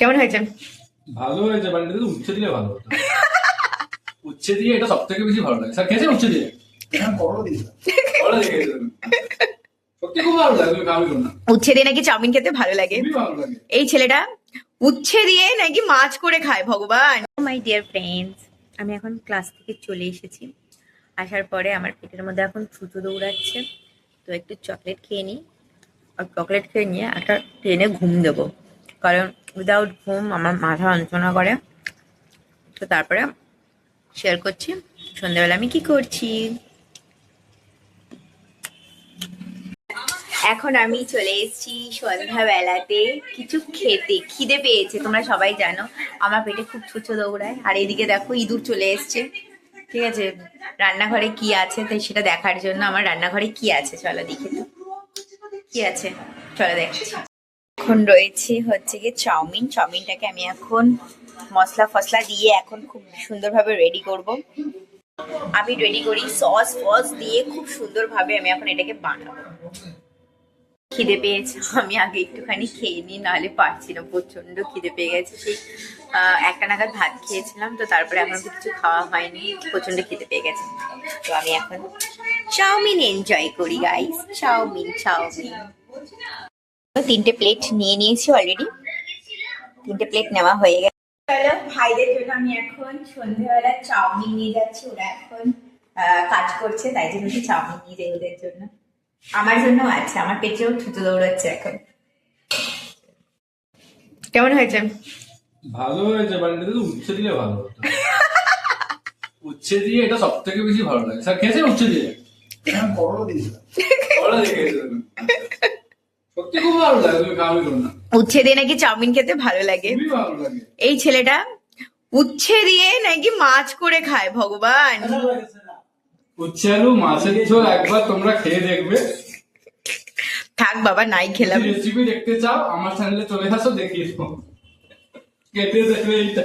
কেমন হয়েছে? ভালো হয়েছে এটা তো উচ্ছে দিলে ভালো হতো। উচ্ছে দিয়ে এটা সব থেকে বেশি ভালো লাগে। স্যার খেয়েছেন উচ্ছে দিয়ে? উচ্ছে দিয়ে নাকি চাউমিন খেতে ভালো লাগে। ভালো লাগে। এই ছেলেটা উচ্ছে দিয়ে নাকি মাছ করে খায় ভগবান। মাই ডিয়ার ফ্রেন্ডস আমি এখন ক্লাস থেকে চলে এসেছি। আসার পরে আমার পেটের মধ্যে এখন ছুটো দৌড়াচ্ছে। তো একটু চকলেট খেয়ে নিই। আর চকলেট খেয়ে নিয়ে একটা ট্রেনে ঘুম দেবো। কারণ উইদাউট ঘুম আমার মাথা যন্ত্রণা করে। তো তারপরে শেয়ার করছি। সন্ধ্যাবেলা আমি কি করছি? এখন আমি চলে এসেছি সন্ধ্যাবেলাতে কিছু খেতে। খিদে পেয়েছে, তোমরা সবাই জানো। আমার পেটে খুব ছুঁচো দৌড়ায়। আর এদিকে দেখো ইঁদুর চলে এসছে। ঠিক আছে? রান্নাঘরে কি আছে তাই সেটা দেখার জন্য আমার রান্নাঘরে কি আছে? চলো দেখে তো। কি আছে? চলো দেখছি। এখন রয়েছে হচ্ছে গিয়ে চাউমিন। চাউমিনটাকে আমি এখন মশলা ফসলা দিয়ে এখন খুব সুন্দরভাবে রেডি করব। আমি রেডি করি সস ফস দিয়ে খুব সুন্দরভাবে আমি এখন এটাকে বানাবো। খিদে পেয়েছে, আমি আগে একটুখানি খেয়ে নিই, নাহলে পারছি না প্রচণ্ড খিদে পেয়ে গেছে। সেই একটা নাগাদ ভাত খেয়েছিলাম, তো তারপরে এখন কিছু খাওয়া হয়নি প্রচণ্ড খিদে পেয়ে গেছে। তো আমি এখন চাউমিন এনজয় করি গাইস চাউমিন চাউমিন। তিনটে প্লেট নিয়ে নিয়েছি অলরেডি তিনটে প্লেট নেওয়া হয়ে গেছে। ভাইদের জন্য আমি এখন সন্ধ্যেবেলা চাউমিন নিয়ে যাচ্ছি ওরা এখন কাজ করছে তাই জন্য একটু চাউমিন নিয়ে যাই ওদের জন্য। আমার জন্য আছে আমার পেটেও ছুতো দৌড়াচ্ছে এখন। কেমন হয়েছে? ভালো হয়েছে এটা তো উচ্ছে দিলে ভালো হতো। উচ্ছে দিয়ে এটা সব থেকে বেশি ভালো লাগে। স্যার খেয়েছেন উচ্ছে দিয়ে? খুব ভালো লাগে তুমি খাবে না উচ্ছে দিয়ে নাকি চাউমিন খেতে ভালো লাগে। খুবই ভালো লাগে। এই ছেলেটা উচ্ছে দিয়ে নাকি মাছ করে খায় ভগবান। উচ্ছে আলু মাছের ঝোল একবার তোমরা খেয়ে দেখবে। থাক বাবা নাই খেলাম। রেসিপি দেখতে চাও আমার চ্যানেলে চলে আসো দেখিয়ে দেবো। কেটে দেখবে এইটা।